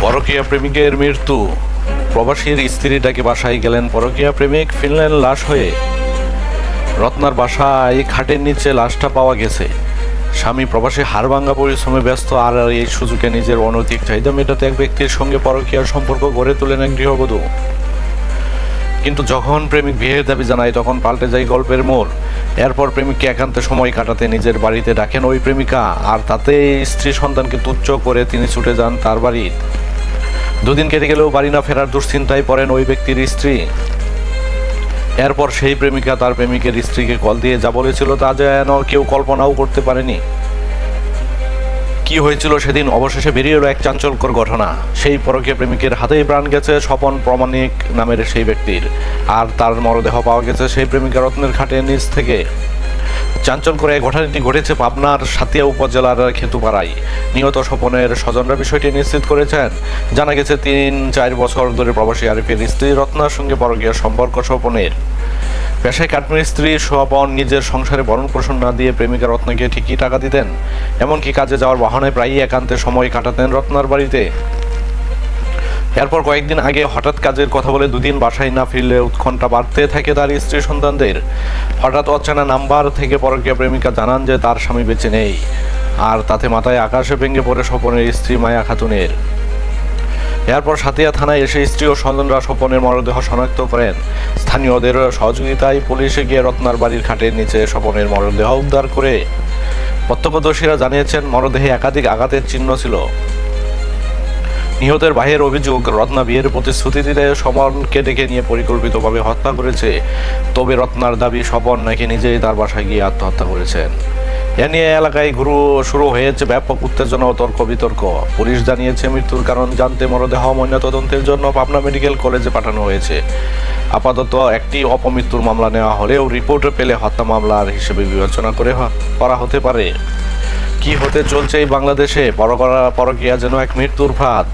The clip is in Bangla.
পরকীয়া প্রেমিকের মৃত্যু। প্রবাসীর স্ত্রী ডাকে বাসায় গেলেন। পরকীয়া প্রেমিক ফিনল্যান্ড লাশ হয়ে। রত্নার বাসায় খাটের নিচে লাশটা পাওয়া গেছে। স্বামী প্রবাসী হাড়ভাঙ্গা পরিশ্রমে ব্যস্ত আর এই সুযোগে নিজের অনৈতিক চাহিদা মেটাতে এক ব্যক্তির সঙ্গে পরকীয়ার সম্পর্ক গড়ে তোলেন এক গৃহবধূ। কিন্তু যখন প্রেমিক বিয়ের দাবি জানায়, তখন পাল্টে যায় গল্পের মোড়। এরপর প্রেমিককে একান্তে সময় কাটাতে নিজের বাড়িতে ডাকেন ওই প্রেমিকা। আর তাতে স্ত্রী সন্তানকে তুচ্ছ করে তিনি ছুটে যান তার বাড়ি। দুদিন কেটে গেলেও বাড়ি না ফেরার দুশ্চিন্তায় পড়েন ওই ব্যক্তির স্ত্রী। এরপর সেই প্রেমিকা তার প্রেমিকের স্ত্রীকে কল দিয়ে যা বলেছিল তা যেন কেউ কল্পনাও করতে পারেনি। কি হয়েছিল সেদিন অবশেষে বেরিয়ে এলো এক চাঞ্চল্যকর ঘটনা। সেই পরকে প্রেমিকের হাতেই প্রাণ গেছে স্বপন প্রমাণিক নামের সেই ব্যক্তির। আর তার মরদেহ পাওয়া গেছে সেই প্রেমিকা রত্নের খাটের নিচ থেকে। চাঞ্চল্যকর এই ঘটনাটি ঘটেছে পাবনার সাতিয়া উপজেলার খেতুপাড়ায়। নিহত স্বপনের স্বজনরা বিষয়টি নিশ্চিত করেছেন। জানা গেছে, তিন, চার বছর ধরে প্রবাসী আরিফের স্ত্রী রত্নার সঙ্গে পরকীয় সম্পর্ক স্বপনের। পেশায় কাঠমিস্ত্রি স্বপন নিজের সংসারে ভরণ পোষণ না দিয়ে প্রেমিকা রত্নাকে ঠিকই টাকা দিতেন। এমনকি কাজে যাওয়ার বাহনে প্রায়ই একান্তে সময় কাটাতেন রত্নার বাড়িতে। এরপর কয়েকদিন আগে হঠাৎ কাজের কথা বলে দুদিন বাসায় না ফিরলে উৎকণ্ঠা বাড়তে থাকে তার স্ত্রী সন্তানদের। হঠাৎ অচেনা নাম্বার থেকে পরকীয়া প্রেমিকা জানান যে তার স্বামী বেঁচে নেই, আর তাতে মাথায় আকাশে ভেঙে পড়ে স্বপনের স্ত্রী মায়া খাতুনের। এরপর সাতিয়া থানায় এসে স্ত্রী ও সন্তানরা স্বপনের মরদেহ শনাক্ত করেন। স্থানীয়দের সহযোগিতায় পুলিশে গিয়ে রত্নার বাড়ির খাটের নিচে স্বপনের মরদেহ উদ্ধার করে প্রত্যক্ষদর্শীরা জানিয়েছেন, মরদেহে একাধিক আঘাতের চিহ্ন ছিল। নিহতের ভাইয়ের অভিযোগ, রত্না বিয়ের প্রতিশ্রুতি দিতে স্বপনকে ডেকে নিয়ে পরিকল্পিতভাবে হত্যা করেছে। তবে রত্নার দাবি স্বপন নাকি নিজেই তার বাসায় গিয়ে আত্মহত্যা করেছেন। এ নিয়ে এলাকায় ঘুরু শুরু হয়েছে ব্যাপক উত্তেজনা ও তর্ক বিতর্ক পুলিশ জানিয়েছে, মৃত্যুর কারণ জানতে মরদেহ ময়নাতদন্তের জন্য পাবনা মেডিকেল কলেজে পাঠানো হয়েছে। আপাতত একটি অপমৃত্যুর মামলা নেওয়া হলেও রিপোর্ট পেলে হত্যা মামলার হিসেবে বিবেচনা করে করা হতে পারে। কি হতে চলছে এই বাংলাদেশে? পরকরা পরকিয়া যেন এক মৃত্যুর ফাঁদ